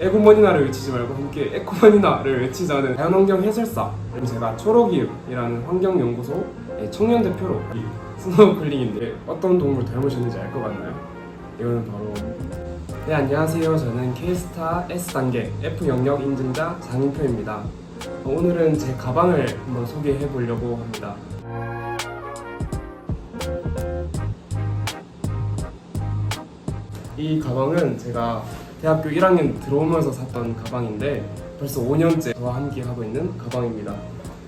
에고머니나를 외치지 말고 함께 에코머니나를 외치자는 자연환경 해설사 그리고 제가 초록이읍이라는 환경연구소의 청년 대표로 이 스노우클링인데 어떤 동물 닮으셨는지 알 것 같나요? 이거는 바로 네 안녕하세요. 저는 K스타 S단계 F 영역 인증자 장인표입니다. 오늘은 제 가방을 한번 소개해 보려고 합니다. 이 가방은 제가 대학교 1학년 들어오면서 샀던 가방인데 벌써 5년째 저와 함께 하고 있는 가방입니다.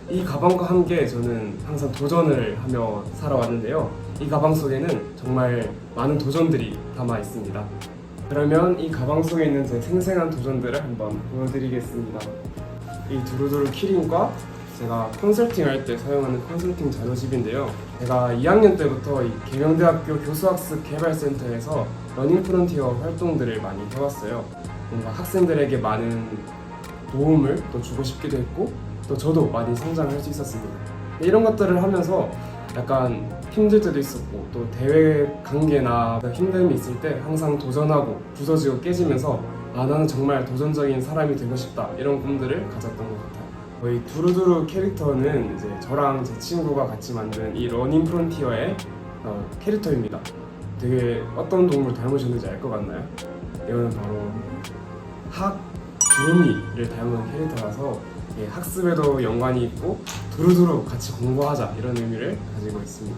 이 가방과 함께 저는 항상 도전을 하며 살아왔는데요. 이 가방 속에는 정말 많은 도전들이 담아 있습니다. 그러면 이 가방 속에 있는 제 생생한 도전들을 한번 보여드리겠습니다. 이 두루두루 키링과 제가 컨설팅 할 때 사용하는 컨설팅 자료집인데요. 제가 2학년 때부터 이 계명대학교 교수학습 개발센터에서 러닝 프론티어 활동들을 많이 해왔어요. 뭔가 학생들에게 많은 도움을 또 주고 싶기도 했고 또 저도 많이 성장할 수 있었습니다. 이런 것들을 하면서 약간 힘들 때도 있었고 또 대외 관계나 힘듦이 있을 때 항상 도전하고 부서지고 깨지면서 아 나는 정말 도전적인 사람이 되고 싶다 이런 꿈들을 가졌던 것 같아요. 저희 두루두루 캐릭터는 이제 저랑 제 친구가 같이 만든 이 러닝 프론티어의 어, 캐릭터입니다. 되게 어떤 동물 닮으셨는지 알 것 같나요? 이거는 바로 학 두루미를 닮은 캐릭터라서 예, 학습에도 연관이 있고 두루두루 같이 공부하자 이런 의미를 가지고 있습니다.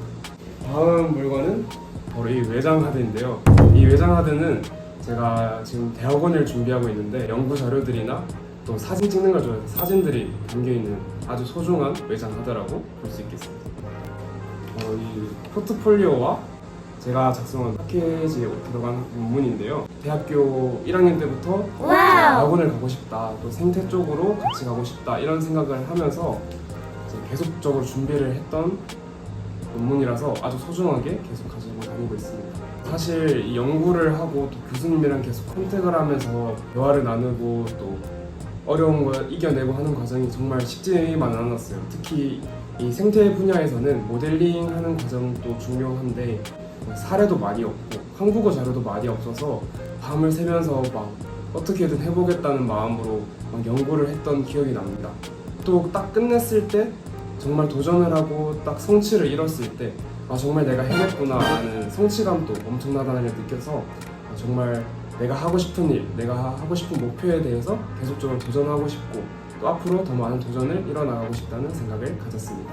다음 물건은 바로 이 외장 하드인데요. 이 외장 하드는 제가 지금 대학원을 준비하고 있는데 연구 자료들이나 또 사진 찍는 걸 좋아해서 사진들이 담겨 있는 아주 소중한 외장 하드라고 볼 수 있겠습니다. 어, 이 포트폴리오와 제가 작성한 패키지에 들어간 논문인데요. 대학교 1학년 때부터 대학원을 가고 싶다, 또 생태 쪽으로 같이 가고 싶다 이런 생각을 하면서 계속적으로 준비를 했던 논문이라서 아주 소중하게 계속 가지고 다니고 있습니다. 사실 이 연구를 하고 또 교수님이랑 계속 컨택을 하면서 대화를 나누고 또 어려운 걸 이겨내고 하는 과정이 정말 쉽지만은 않았어요. 특히 이 생태 분야에서는 모델링 하는 과정도 중요한데 사례도 많이 없고 한국어 자료도 많이 없어서 밤을 새면서 막 어떻게든 해보겠다는 마음으로 막 연구를 했던 기억이 납니다. 또 딱 끝냈을 때 정말 도전을 하고 딱 성취를 이뤘을 때 아, 정말 내가 해냈구나 하는 성취감도 엄청나다는 걸 느껴서 아, 정말 내가 하고 싶은 일, 내가 하고 싶은 목표에 대해서 계속적으로 도전하고 싶고 또 앞으로 더 많은 도전을 이뤄나가고 싶다는 생각을 가졌습니다.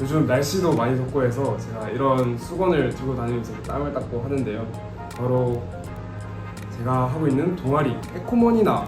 요즘 날씨도 많이 덥고 해서 제가 이런 수건을 들고 다니면서 땀을 닦고 하는데요. 바로 제가 하고 있는 동아리 에코머니나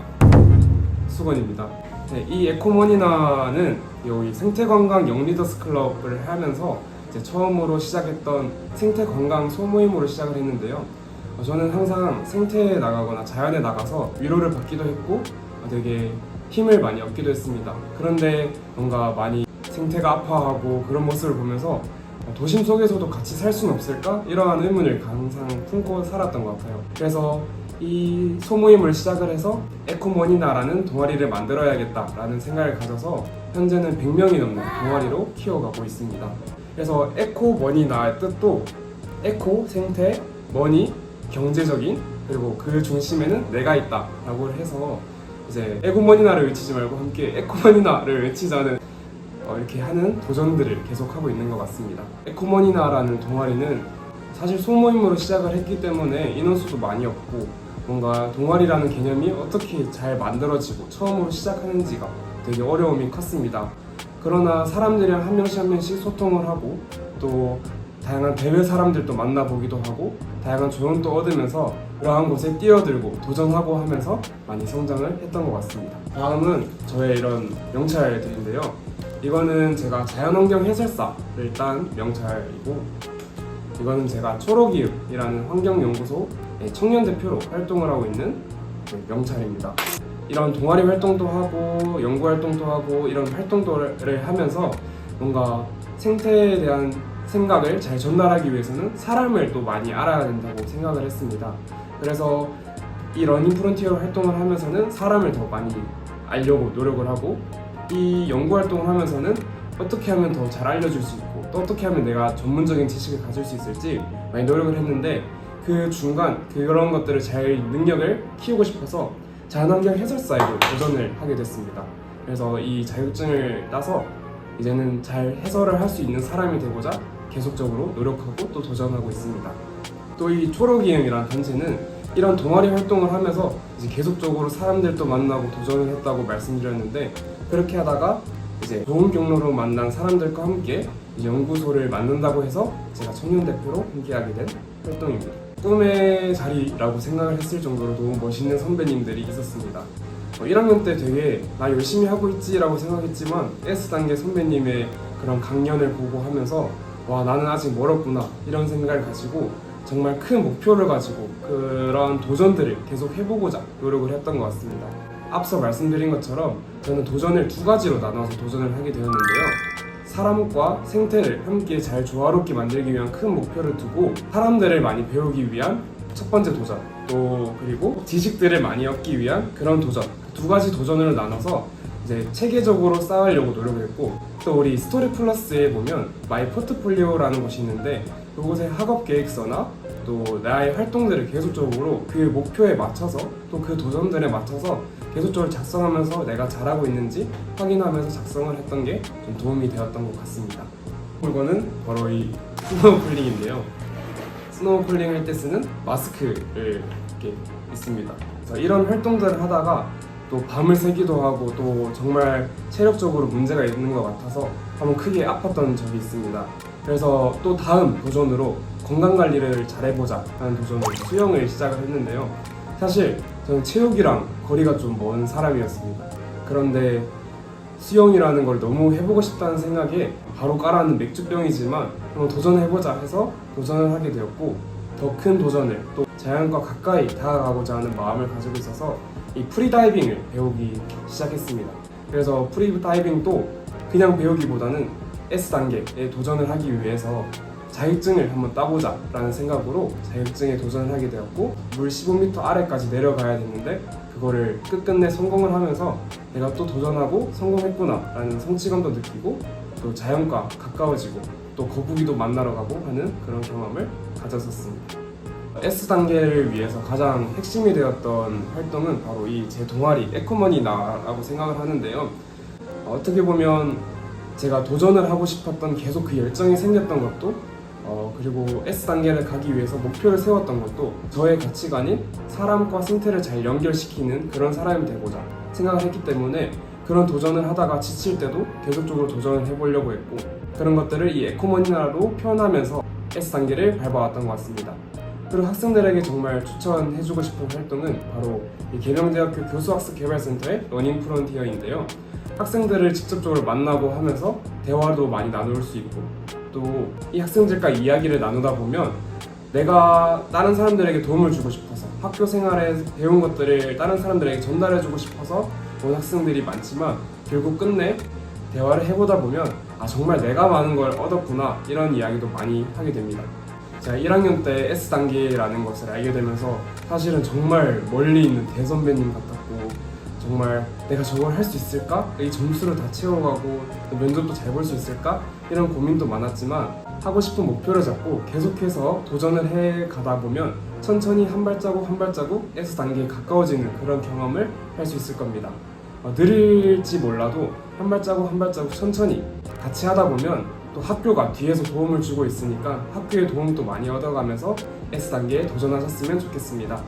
수건입니다. 네, 이 에코머니나는 여기 생태관광 영리더스 클럽을 하면서 처음으로 시작했던 생태관광 소모임으로 시작을 했는데요. 어, 저는 항상 생태에 나가거나 자연에 나가서 위로를 받기도 했고 어, 되게 힘을 많이 얻기도 했습니다. 그런데 뭔가 많이 생태가 아파하고 그런 모습을 보면서 어, 도심 속에서도 같이 살 수는 없을까? 이러한 의문을 항상 품고 살았던 것 같아요. 그래서 이 소모임을 시작을 해서 에코머니나라는 동아리를 만들어야겠다라는 생각을 가져서 현재는 100명이 넘는 동아리로 키워가고 있습니다. 그래서 에코머니나의 뜻도 에코, 생태, 머니, 경제적인 그리고 그 중심에는 내가 있다라고 해서 이제 에고머니나를 외치지 말고 함께 에코머니나를 외치자는 어, 이렇게 하는 도전들을 계속하고 있는 것 같습니다. 에코머니나라는 동아리는 사실 소모임으로 시작을 했기 때문에 인원수도 많이 없고 뭔가 동아리라는 개념이 어떻게 잘 만들어지고 처음으로 시작하는지가 되게 어려움이 컸습니다. 그러나 사람들이랑 한 명씩 한 명씩 소통을 하고 또 다양한 대외 사람들도 만나보기도 하고 다양한 조언도 얻으면서 그러한 곳에 뛰어들고 도전하고 하면서 많이 성장을 했던 것 같습니다. 다음은 저의 이런 명찰들인데요. 이거는 제가 자연환경 해설사를 딴 명찰이고 이거는 제가 초록이읍이라는 환경연구소 청년 대표로 활동을 하고 있는 그 명찰입니다. 이런 동아리 활동도 하고 연구 활동도 하고 이런 활동들을 하면서 뭔가 생태에 대한 생각을 잘 전달하기 위해서는 사람을 또 많이 알아야 된다고 생각을 했습니다. 그래서 이 러닝 프론티어 활동을 하면서는 사람을 더 많이 알려고 노력을 하고 이 연구 활동을 하면서는 어떻게 하면 더 잘 알려줄 수 있고 또 어떻게 하면 내가 전문적인 지식을 가질 수 있을지 많이 노력을 했는데 그 중간 그런 것들을 잘 능력을 키우고 싶어서 자연환경 해설사에도 도전을 하게 됐습니다. 그래서 이 자격증을 따서 이제는 잘 해설을 할 수 있는 사람이 되고자 계속적으로 노력하고 또 도전하고 있습니다. 또 이 초록이행이라는 단체는 이런 동아리 활동을 하면서 이제 계속적으로 사람들도 만나고 도전을 했다고 말씀드렸는데 그렇게 하다가 이제 좋은 경로로 만난 사람들과 함께 이 연구소를 만든다고 해서 제가 청년 대표로 함께하게 된 활동입니다. 꿈의 자리라고 생각을 했을 정도로 너무 멋있는 선배님들이 있었습니다. 어, 1학년 때 되게 나 열심히 하고 있지라고 생각했지만 S 단계 선배님의 그런 강연을 보고 하면서 와 나는 아직 멀었구나 이런 생각을 가지고 정말 큰 목표를 가지고 그런 도전들을 계속 해보고자 노력을 했던 것 같습니다. 앞서 말씀드린 것처럼 저는 도전을 두 가지로 나눠서 도전을 하게 되었는데요. 사람과 생태를 함께 잘 조화롭게 만들기 위한 큰 목표를 두고 사람들을 많이 배우기 위한 첫 번째 도전 또 그리고 지식들을 많이 얻기 위한 그런 도전 두 가지 도전을 나눠서 이제 체계적으로 쌓으려고 노력을 했고 또 우리 스토리 플러스에 보면 마이 포트폴리오라는 곳이 있는데 그곳에 학업 계획서나 또 나의 활동들을 계속적으로 그 목표에 맞춰서 또 그 도전들에 맞춰서 계속적으로 작성하면서 내가 잘하고 있는지 확인하면서 작성을 했던 게 좀 도움이 되었던 것 같습니다. 물건은 바로 이 스노우 쿨링인데요. 스노우 쿨링 할 때 쓰는 마스크를 이렇게 있습니다. 그래서 이런 활동들을 하다가 또 밤을 새기도 하고 또 정말 체력적으로 문제가 있는 것 같아서 한번 크게 아팠던 적이 있습니다. 그래서 또 다음 도전으로 건강 관리를 잘 해보자 하는 도전으로 수영을 시작을 했는데요. 사실 저는 체육이랑 거리가 좀 먼 사람이었습니다. 그런데 수영이라는 걸 너무 해보고 싶다는 생각에 바로 깔아는 맥주병이지만 한번 도전해보자 해서 도전을 하게 되었고 더 큰 도전을 또 자연과 가까이 다가가고자 하는 마음을 가지고 있어서 이 프리다이빙을 배우기 시작했습니다. 그래서 프리다이빙도 그냥 배우기보다는 S단계에 도전을 하기 위해서 자격증을 한번 따보자 라는 생각으로 자격증에 도전을 하게 되었고 물 15m 아래까지 내려가야 됐는데 그거를 끝끝내 성공을 하면서 내가 또 도전하고 성공했구나 라는 성취감도 느끼고 또 자연과 가까워지고 또 거북이도 만나러 가고 하는 그런 경험을 가졌었습니다. S 단계를 위해서 가장 핵심이 되었던 활동은 바로 이 제 동아리 에코머니나라고 생각을 하는데요. 어, 어떻게 보면 제가 도전을 하고 싶었던 계속 그 열정이 생겼던 것도 어, 그리고 S 단계를 가기 위해서 목표를 세웠던 것도 저의 가치관인 사람과 생태를 잘 연결시키는 그런 사람이 되고자 생각을 했기 때문에 그런 도전을 하다가 지칠 때도 계속적으로 도전을 해보려고 했고 그런 것들을 이 에코머니나로 표현하면서 S 단계를 밟아왔던 것 같습니다. 그리고 학생들에게 정말 추천해주고 싶은 활동은 바로 이 계명대학교 교수학습 개발센터의 러닝 프론티어인데요. 학생들을 직접적으로 만나고 하면서 대화도 많이 나눌 수 있고 또 이 학생들과 이야기를 나누다 보면 내가 다른 사람들에게 도움을 주고 싶어서 학교 생활에 배운 것들을 다른 사람들에게 전달해주고 싶어서 온 학생들이 많지만 결국 끝내 대화를 해보다 보면 아 정말 내가 많은 걸 얻었구나 이런 이야기도 많이 하게 됩니다. 제가 1학년 때 S 단계라는 것을 알게 되면서 사실은 정말 멀리 있는 대선배님 같았고 정말 내가 저걸 할 수 있을까? 이 점수를 다 채워가고 면접도 잘 볼 수 있을까? 이런 고민도 많았지만 하고 싶은 목표를 잡고 계속해서 도전을 해 가다 보면 천천히 한 발자국 한 발자국 S 단계에 가까워지는 그런 경험을 할 수 있을 겁니다. 어, 느릴지 몰라도 한 발자국 한 발자국 천천히 같이 하다 보면 또 학교가 뒤에서 도움을 주고 있으니까 학교의 도움도 많이 얻어가면서 S 단계에 도전하셨으면 좋겠습니다.